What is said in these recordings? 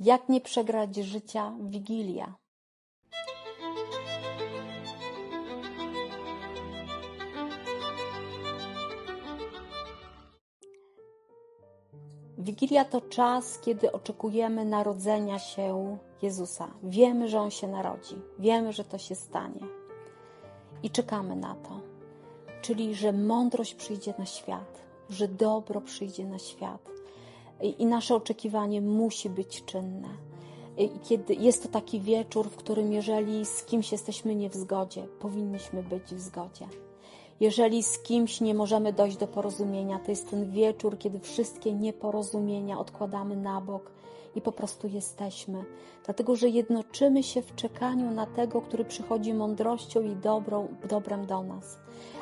Jak nie przegrać życia? Wigilia. Wigilia to czas, kiedy oczekujemy narodzenia się Jezusa. Wiemy, że On się narodzi, wiemy, że to się stanie i czekamy na to. Czyli, że mądrość przyjdzie na świat, że dobro przyjdzie na świat i nasze oczekiwanie musi być czynne. I kiedy jest to taki wieczór, w którym, jeżeli z kimś jesteśmy nie w zgodzie, powinniśmy być w zgodzie. Jeżeli z kimś nie możemy dojść do porozumienia, to jest ten wieczór, kiedy wszystkie nieporozumienia odkładamy na bok i po prostu jesteśmy, dlatego że jednoczymy się w czekaniu na tego, który przychodzi mądrością i dobrą, dobrem do nas.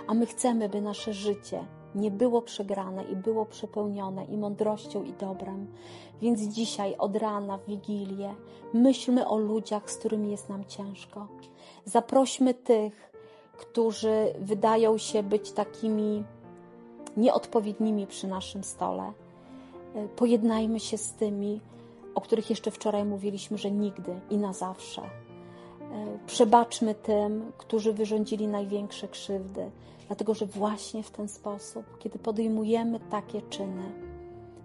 A my chcemy, by nasze życie nie było przegrane i było przepełnione i mądrością i dobrem. Więc dzisiaj od rana w Wigilię myślmy o ludziach, z którymi jest nam ciężko. Zaprośmy tych, którzy wydają się być takimi nieodpowiednimi przy naszym stole. Pojednajmy się z tymi, o których jeszcze wczoraj mówiliśmy, że nigdy i na zawsze. E, przebaczmy tym, którzy wyrządzili największe krzywdy, dlatego że właśnie w ten sposób, kiedy podejmujemy takie czyny,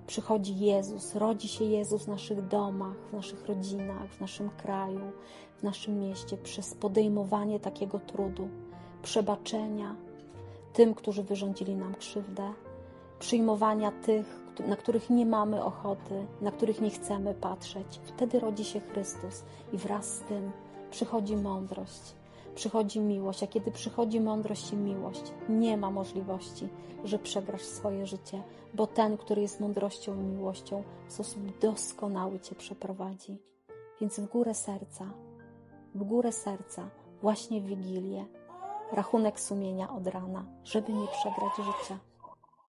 przychodzi Jezus, rodzi się Jezus w naszych domach, w naszych rodzinach, w naszym kraju, w naszym mieście, przez podejmowanie takiego trudu przebaczenia tym, którzy wyrządzili nam krzywdę, przyjmowania tych, na których nie mamy ochoty, na których nie chcemy patrzeć. Wtedy rodzi się Chrystus i wraz z tym przychodzi mądrość, przychodzi miłość. A kiedy przychodzi mądrość i miłość, nie ma możliwości, że przegrasz swoje życie, bo ten, który jest mądrością i miłością, w sposób doskonały cię przeprowadzi. Więc w górę serca, w górę serca, właśnie w Wigilię, rachunek sumienia od rana, żeby nie przegrać życia.